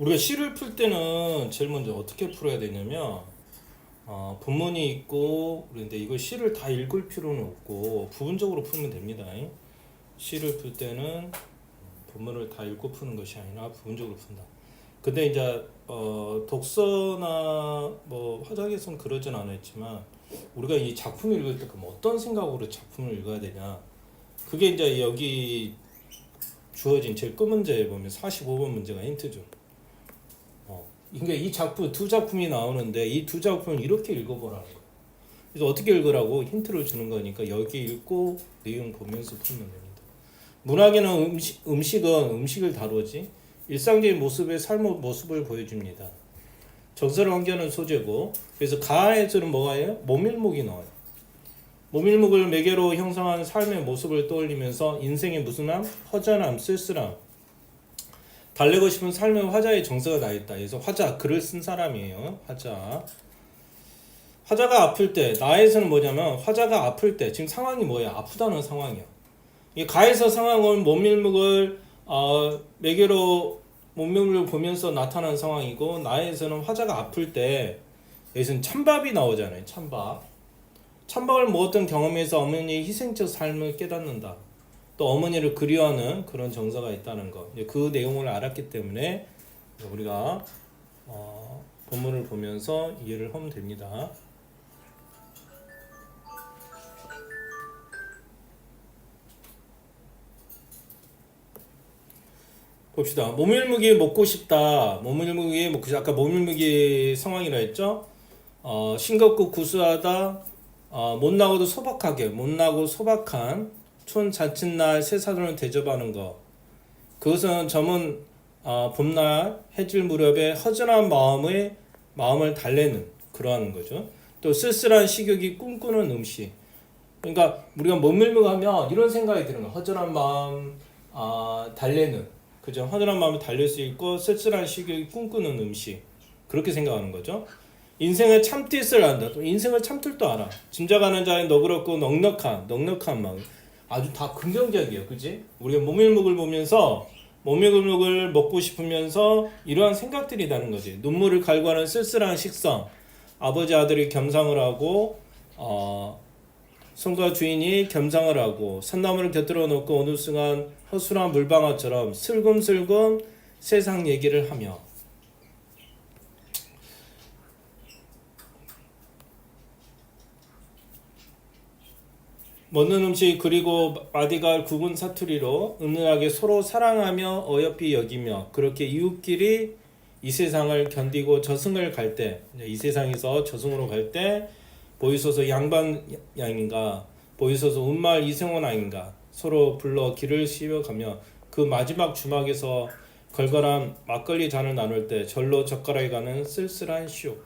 우리가 시를 풀 때는 제일 먼저 어떻게 풀어야 되냐면 어, 본문이 있고 그런데 이거 시를 다 읽을 필요는 없고 부분적으로 풀면 됩니다. 시를 풀 때는 본문을 다 읽고 푸는 것이 아니라 부분적으로 푼다. 근데 이제 어, 독서나 뭐 화작에서는 그러진 않았지만 우리가 이 작품을 읽을 때 그럼 어떤 생각으로 작품을 읽어야 되냐 그게 이제 여기 주어진 제일 끝 문제에 보면 45번 문제가 힌트죠. 어, 그러니까 이 작품 두 작품이 나오는데 이 두 작품을 이렇게 읽어보라는 거예요. 그래서 어떻게 읽으라고 힌트를 주는 거니까 여기 읽고 내용 보면서 풀면 됩니다. 문학에는 음식, 음식은 음식을 다루지 일상적인 모습의 삶의 모습을 보여줍니다. 정서를 환기하는 소재고 그래서 가에서는 뭐가 해요? 모밀목이 나와요. 모밀목을 매개로 형성한 삶의 모습을 떠올리면서 인생의 무슨 함? 허전함, 쓸쓸함 달래고 싶은 삶의 화자의 정서가 나 있다. 그래서 화자 글을 쓴 사람이에요. 화자. 화자가 아플 때 나에서는 뭐냐면 화자가 아플 때 지금 상황이 뭐야? 아프다는 상황이야. 이 가에서 상황은 모밀목을 어, 매개로 몸명을 보면서 나타난 상황이고 나에서는 화자가 아플 때 여기서는 찬밥이 나오잖아요. 찬밥. 찬밥을 먹었던 경험에서 어머니의 희생적 삶을 깨닫는다. 또 어머니를 그리워하는 그런 정서가 있다는 것. 그 내용을 알았기 때문에 우리가 어, 본문을 보면서 이해를 하면 됩니다. 봅시다. 모밀무기 먹고 싶다. 모밀무기 먹고 싶다. 아까 모밀무기 상황이라 했죠. 어, 싱겁고 구수하다. 어, 못 나고도 소박하게, 못 나고 소박한 촌 잔칫날 새 사돈을 대접하는 것. 그것은 점은 어, 봄날 해질 무렵에 허전한 마음의 마음을 달래는 그러한 거죠. 또 쓸쓸한 식욕이 꿈꾸는 음식. 그러니까 우리가 모밀무하면 이런 생각이 드는 거야. 허전한 마음 아, 달래는 그죠? 허전한 마음을 달랠 수 있고 쓸쓸한 식욕이 꿈꾸는 음식 그렇게 생각하는 거죠. 인생을 참뜻을 안다. 또 인생을 참을 도 알아. 짐작하는 자의 너그럽고 넉넉한 넉넉한 마음. 아주 다 긍정적이에요. 그지? 우리가 모밀묵을 보면서 모밀묵을 먹고 싶으면서 이러한 생각들이 나는 거지. 눈물을 갈구하는 쓸쓸한 식성. 아버지 아들이 겸상을 하고 어 손과 주인이 겸상을 하고 산나무를 곁들여 놓고 어느 순간 허술한 물방아처럼 슬금슬금 세상 얘기를 하며 먹는 음식 그리고 마디갈 굵은 사투리로 은은하게 서로 사랑하며 어여삐 여기며 그렇게 이웃끼리 이 세상을 견디고 저승을 갈 때 이 세상에서 저승으로 갈 때 보이소서 양반 양인가 보이소서 운말 이승원 아닌가 서로 불러 길을 씌워가며 그 마지막 주막에서 걸걸한 막걸리 잔을 나눌 때 절로 젓가락에 가는 쓸쓸한 시옥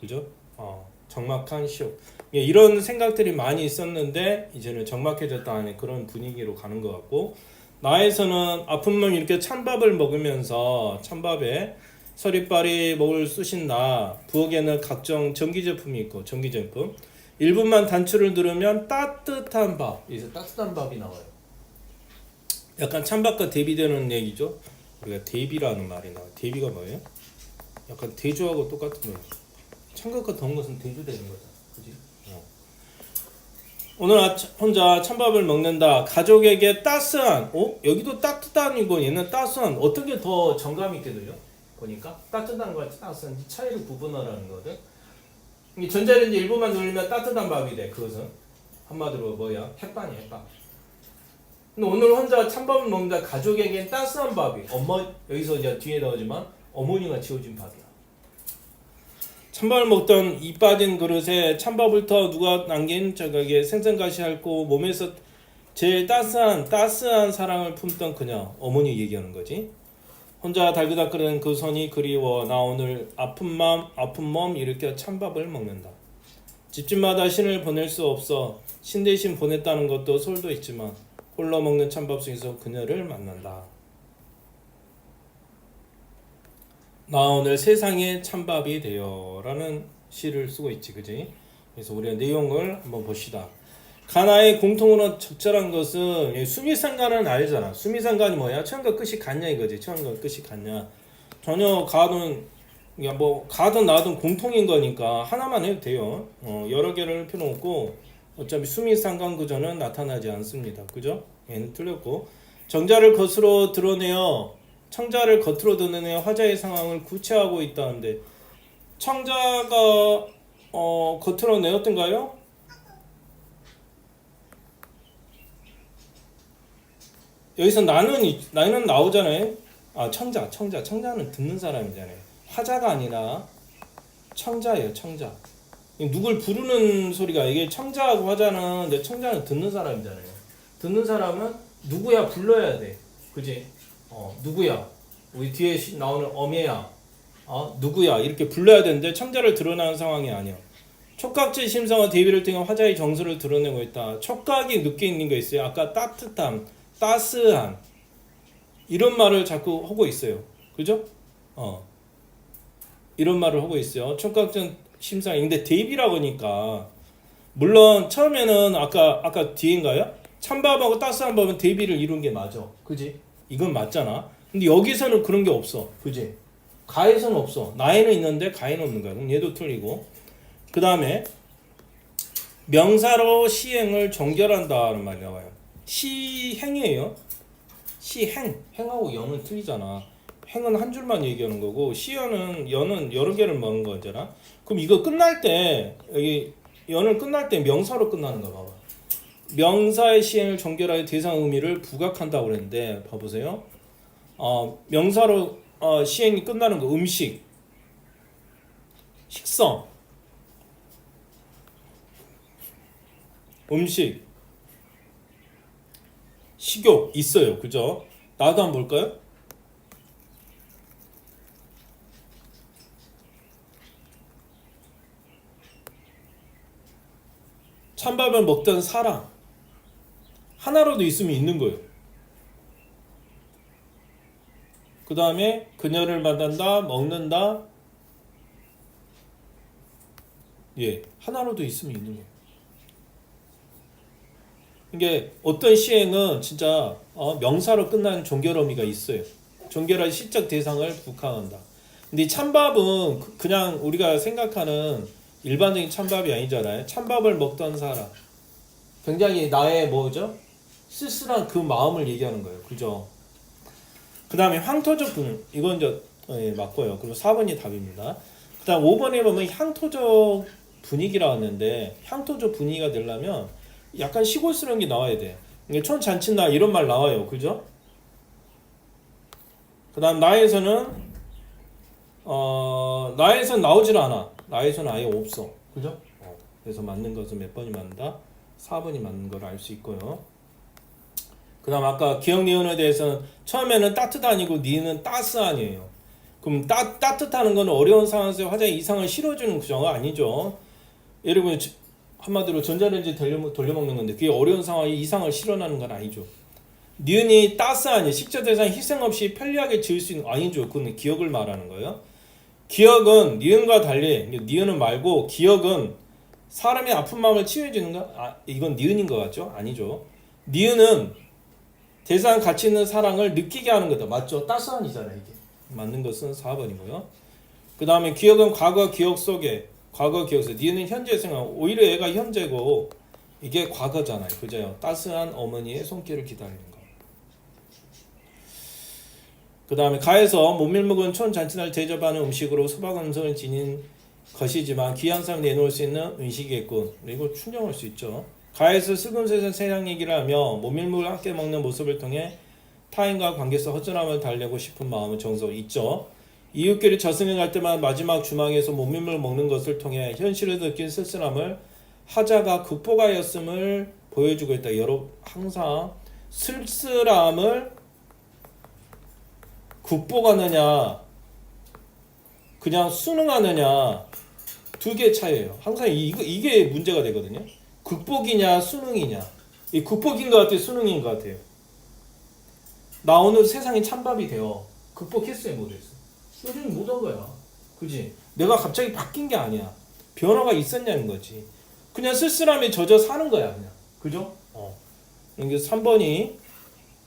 그죠? 어, 적막한 시옥 예, 이런 생각들이 많이 있었는데 이제는 적막해졌다는 그런 분위기로 가는 것 같고 나에서는 아픈만 이렇게 찬밥을 먹으면서 찬밥에 서리빨이 목을 쑤신다 부엌에는 각종 전기 제품이 있고 전기 제품. 1분만 단추를 누르면 따뜻한 밥. 여기서 따뜻한 밥이 나와요. 약간 찬밥과 대비되는 얘기죠? 우리가 대비라는 말이 나와요. 대비가 뭐예요? 약간 대조하고 똑같은 거예요 찬밥과 더운 것은 대조되는 거죠 그지? 어. 오늘 아, 혼자 찬밥을 먹는다 가족에게 따스한 어? 여기도 따뜻한 이고 얘는 따스한 어떤 게더 정감 있게 들려? 보니까 따뜻한 거와 따스한 이 차이를 구분하라는 거거든 이 전자레인지 일부만 돌리면 따뜻한 밥이 돼. 그것은 한마디로 뭐야? 햇반이 햇반. 근데 오늘 혼자 찬밥을 먹는다 가족에겐 따스한 밥이. 엄마 여기서 이제 뒤에 나오지만 어머니가 지어준 밥이야. 찬밥을 먹던 이 빠진 그릇에 찬밥을 터 누가 남긴 저에게 생선가시할고 몸에서 제일 따스한 따스한 사랑을 품던 그녀 어머니 얘기하는 거지. 혼자 달그닥거리는 그 손이 그리워 나 오늘 아픈 맘 아픈 몸 일으켜 찬밥을 먹는다. 집집마다 신을 보낼 수 없어 신 대신 보냈다는 것도 솔도 있지만 홀로 먹는 찬밥 속에서 그녀를 만난다. 나 오늘 세상의 찬밥이 되어라는 시를 쓰고 있지, 그지? 그래서 우리가 내용을 한번 봅시다. 가나의 공통으로 적절한 것은 수미상관은 알잖아. 수미상관이 뭐야? 처음과 끝이 같냐 이거지. 처음과 끝이 같냐. 전혀 가든 뭐 가든 나든 공통인 거니까 하나만 해도 돼요. 어, 여러 개를 할 필요 없고 어차피 수미 상관 구조는 나타나지 않습니다. 그죠? 얘는 틀렸고 정자를 겉으로 드러내어 청자를 겉으로 드러내어 화자의 상황을 구체하고 있다는데 청자가 어, 겉으로 내었던가요? 여기서 나는 이- 나는 나오잖아요. 아 청자 청자 청자는 듣는 사람이잖아요. 화자가 아니라 청자예요 청자. 누굴 부르는 소리가 이게 청자하고 화자는 이제 청자는 듣는 사람이잖아요. 듣는 사람은 누구야 불러야 돼. 그지? 어 누구야? 우리 뒤에 시- 나오는 어메야. 어 누구야 이렇게 불러야 되는데 청자를 드러나는 상황이 아니야. 촉각질 심사와 대비를 통해 화자의 정서를 드러내고 있다. 촉각이 느껴 있는 거 있어요. 아까 따뜻함, 따스한 이런 말을 자꾸 하고 있어요. 그죠? 어. 이런 말을 하고 있어요. 촉각전 심사인데 대비라고 하니까 물론 처음에는 아까 아까 뒤인가요? 찬밥하고 따스한 밥은 대비를 이룬 게 맞아. 그지? 이건 맞잖아. 근데 여기서는 그런 게 없어. 그지? 가에서는 없어. 나에는 있는데 가에는 없는 거야. 그럼 얘도 틀리고. 그 다음에 명사로 시행을 정결한다는 말이 나와요. 시행이에요. 시행. 행하고 연은 틀리잖아. 행은 한 줄만 얘기하는 거고 시연은 연은 여러 개를 먹는 거잖아. 그럼 이거 끝날 때 여기 연을 끝날 때 명사로 끝나는 거 봐봐. 명사의 시행을 정결하여 대상 의미를 부각한다고 그랬는데 봐보세요. 어, 명사로 어, 시행이 끝나는 거 음식, 식성, 음식, 식욕 있어요. 그죠? 나도 한번 볼까요? 찬밥을 먹던 사랑 하나로도 있으면 있는 거예요. 그 다음에 그녀를 만난다, 먹는다. 예, 하나로도 있으면 있는 거예요. 이게 어떤 시행은 진짜 어, 명사로 끝나는 종결어미가 있어요. 종결한 시적 대상을 북한한다. 근데 이 찬밥은 그- 그냥 우리가 생각하는 일반적인 찬밥이 아니잖아요. 찬밥을 먹던 사람. 굉장히 나의 뭐죠? 쓸쓸한 그 마음을 얘기하는 거예요. 그죠? 그 다음에 황토적 분은 이건 이제 예, 맞고요. 그리고 4번이 답입니다. 그 다음 5번에 보면 향토적 분위기라 하는데 향토적 분위기가 되려면 약간 시골스러운 게 나와야 돼. 이게 촌잔치나 이런 말 나와요. 그죠? 그 다음 나에서는 어, 나에선 나오질 않아. 나에서는 아예 없어. 그죠? 어, 그래서 맞는 것은 몇 번이 맞는다? 4번이 맞는 걸 알 수 있고요. 그 다음 아까 기억 니은에 대해서는 처음에는 따뜻하니고 니은은 따스하니에요. 그럼 따, 따뜻하는 건 어려운 상황에서 화자의 이상을 실어주는 구조가 아니죠. 예를 들면 지- 한마디로 전자레인지 돌려, 돌려먹는 건데 그게 어려운 상황에 이상을 실현하는 건 아니죠. 니은이 따스하니 식자 대상 희생 없이 편리하게 지을 수 있는 아니죠. 그건 기억을 말하는 거예요. 기억은 니은과 달리 니은은 말고 기억은 사람의 아픈 마음을 치유해주는가? 아, 이건 니은인 것 같죠? 아니죠. 니은은 대상 가치 있는 사랑을 느끼게 하는 거다. 맞죠? 따스한이잖아 이게. 맞는 것은 4번이고요. 그 다음에 기억은 과거 기억 속에 과거 기억 속에 니은은 현재 생각 오히려 얘가 현재고 이게 과거잖아요. 그죠? 따스한 어머니의 손길을 기다리는 거. 그 다음에 가에서 모밀묵은 촌 잔치날 대접하는 음식으로 소박 음성을 지닌 것이지만 귀한 사람 내놓을 수 있는 음식이겠군. 이거 충정할 수 있죠. 가에서 슬금슬금 세상 얘기를 하며 모밀묵을 함께 먹는 모습을 통해 타인과 관계에서 허전함을 달래고 싶은 마음은 정서 있죠. 이웃끼리 저승에 갈 때만 마지막 주막에서 모밀묵을 먹는 것을 통해 현실에서 느낀 쓸쓸함을 하자가 극복하였음을 보여주고 있다. 여러분 항상 쓸쓸함을 극복하느냐 그냥 수능하느냐 두 개의 차이예요. 항상 이거 이게 문제가 되거든요. 극복이냐 수능이냐. 이 극복인 것 같아요, 수능인 것 같아요. 나 오늘 세상이 찬밥이 되어 극복했어요, 못했어. 요즘 못한 거야. 그지? 내가 갑자기 바뀐 게 아니야. 변화가 있었냐는 거지. 그냥 쓸쓸함에 젖어 사는 거야, 그냥. 그죠? 어. 이게 3번이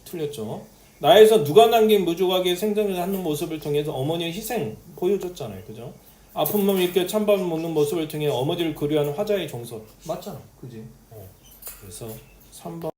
틀렸죠. 나에서 누가 남긴 무주각의 생전을 하는 모습을 통해서 어머니의 희생 보여줬잖아요, 그죠? 아픈 몸 이렇게 찬밥 먹는 모습을 통해 어머니를 그리워하는 화자의 정서 맞잖아, 그지? 어. 그래서 3번